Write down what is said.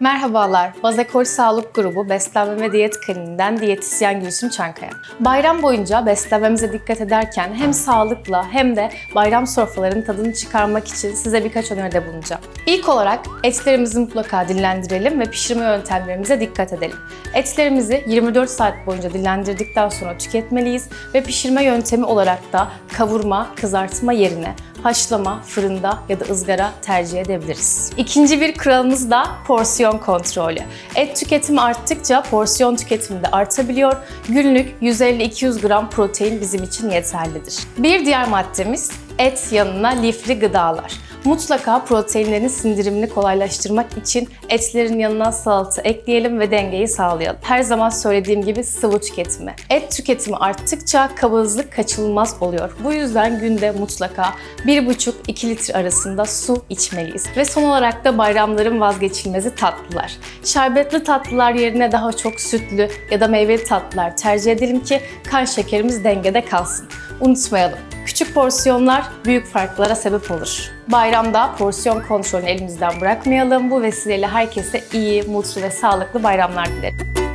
Merhabalar, Bazekol Sağlık Grubu Beslenme ve Diyet Kliniğinden diyetisyen Gülsüm Çankaya. Bayram boyunca beslenmemize dikkat ederken hem sağlıkla hem de bayram sofralarının tadını çıkarmak için size birkaç öneride bulunacağım. İlk olarak etlerimizi mutlaka dinlendirelim ve pişirme yöntemlerimize dikkat edelim. Etlerimizi 24 saat boyunca dinlendirdikten sonra tüketmeliyiz ve pişirme yöntemi olarak da kavurma, kızartma yerine haşlama, fırında ya da ızgara tercih edebiliriz. İkinci bir kuralımız da porsiyon kontrolü. Et tüketimi arttıkça porsiyon tüketimi de artabiliyor. Günlük 150-200 gram protein bizim için yeterlidir. Bir diğer maddemiz et yanına lifli gıdalar. Mutlaka proteinlerin sindirimini kolaylaştırmak için etlerin yanına salata ekleyelim ve dengeyi sağlayalım. Her zaman söylediğim gibi sıvı tüketimi. Et tüketimi arttıkça kabızlık kaçınılmaz oluyor. Bu yüzden günde mutlaka 1,5-2 litre arasında su içmeliyiz. Ve son olarak da bayramların vazgeçilmezi tatlılar. Şerbetli tatlılar yerine daha çok sütlü ya da meyveli tatlılar tercih edelim ki kan şekerimiz dengede kalsın. Unutmayalım. Küçük porsiyonlar büyük farklara sebep olur. Bayramda porsiyon kontrolünü elimizden bırakmayalım. Bu vesileyle herkese iyi, mutlu ve sağlıklı bayramlar dilerim.